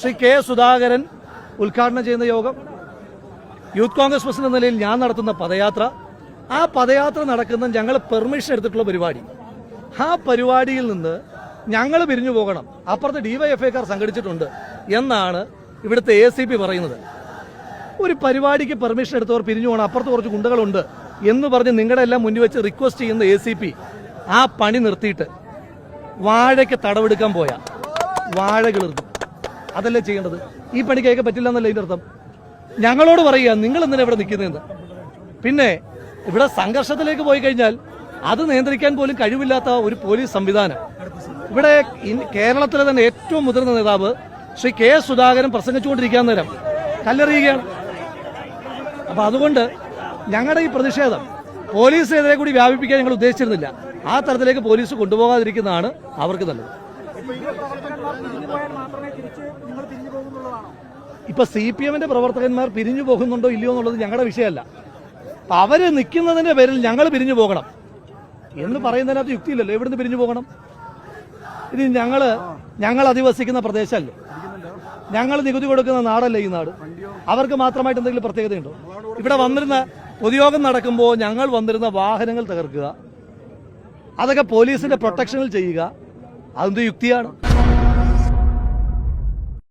Shri K Sudhakaran ഉദ്ഘാടനം ചെയ്യുന്ന യോഗം. യൂത്ത് കോൺഗ്രസ് പ്രസിഡന്റ് എന്ന നിലയിൽ ഞാൻ നടത്തുന്ന പദയാത്ര. ആ പദയാത്ര നടക്കുന്ന ഞങ്ങൾ പെർമിഷൻ എടുത്തിട്ടുള്ള പരിപാടി. ആ പരിപാടിയിൽ നിന്ന് ഞങ്ങൾ പിരിഞ്ഞു പോകണം. അപ്പുറത്ത് ഡിവൈഎഫ്ഐക്കാർ സംഘടിച്ചിട്ടുണ്ട് എന്നാണ് ഇവിടുത്തെ എ സി പി പറയുന്നത്. ഒരു പരിപാടിക്ക് പെർമിഷൻ എടുത്തവർ പിരിഞ്ഞു പോകണം. അപ്പുറത്ത് കുറച്ച് ഗുണ്ടകളുണ്ട് എന്ന് പറഞ്ഞ് നിങ്ങളുടെ എല്ലാം മുന്നിൽ വെച്ച് റിക്വസ്റ്റ് ചെയ്യുന്ന എ സി പി ആ പണി നിർത്തിയിട്ട് വാഴയ്ക്ക് തടവെടുക്കാൻ പോയാ. വാഴ കിളിർന്നു അതല്ലേ ചെയ്യേണ്ടത്? ഈ പണി കേൾക്കാൻ പറ്റില്ല എന്നല്ല ഇതിന്റെ അർത്ഥം? ഞങ്ങളോട് പറയുക നിങ്ങൾ എന്തിനാണ് ഇവിടെ നിൽക്കുന്നതെന്ന് പിന്നെ ഇവിടെ സംഘർഷത്തിലേക്ക് പോയി കഴിഞ്ഞാൽ അത് നിയന്ത്രിക്കാൻ പോലും കഴിവില്ലാത്ത ഒരു പോലീസ് സംവിധാനം. ഇവിടെ കേരളത്തിലെ തന്നെ ഏറ്റവും മുതിർന്ന നേതാവ് ശ്രീ കെ സുധാകരൻ പ്രസംഗിച്ചുകൊണ്ടിരിക്കാൻ നേരം കല്ലെറിയുകയാണ്. അപ്പൊ അതുകൊണ്ട് ഞങ്ങളുടെ ഈ പ്രതിഷേധം പോലീസിനെതിരെ കൂടി വ്യാപിപ്പിക്കാൻ ഞങ്ങൾ ഉദ്ദേശിച്ചിരുന്നില്ല. ആ തരത്തിലേക്ക് പോലീസ് കൊണ്ടുപോകാതിരിക്കുന്നതാണ് അവർക്ക് നല്ലത്. ഇപ്പൊ സി പി എമ്മിന്റെ പ്രവർത്തകന്മാർ പിരിഞ്ഞു പോകുന്നുണ്ടോ ഇല്ലയോ എന്നുള്ളത് ഞങ്ങളുടെ വിഷയമല്ല. അവർ നിൽക്കുന്നതിന്റെ പേരിൽ ഞങ്ങൾ പിരിഞ്ഞു പോകണം. എന്ന് പറയുന്നതിനകത്ത് യുക്തിയില്ലല്ലോ. എവിടുന്ന് പിരിഞ്ഞു പോകണം? ഇത് ഞങ്ങൾ ഞങ്ങൾ അധിവസിക്കുന്ന പ്രദേശമല്ലേ? ഞങ്ങൾ നികുതി കൊടുക്കുന്ന നാടല്ലേ ഈ നാട്? അവർക്ക് മാത്രമായിട്ട് എന്തെങ്കിലും പ്രത്യേകതയുണ്ടോ? ഇവിടെ വന്നിരുന്ന പൊതുയോഗം നടക്കുമ്പോൾ ഞങ്ങൾ വന്നിരുന്ന വാഹനങ്ങൾ തകർക്കുക അതൊക്കെ പോലീസിന്റെ പ്രൊട്ടക്ഷനിൽ ചെയ്യുക അതെന്ത് യുക്തിയാണ്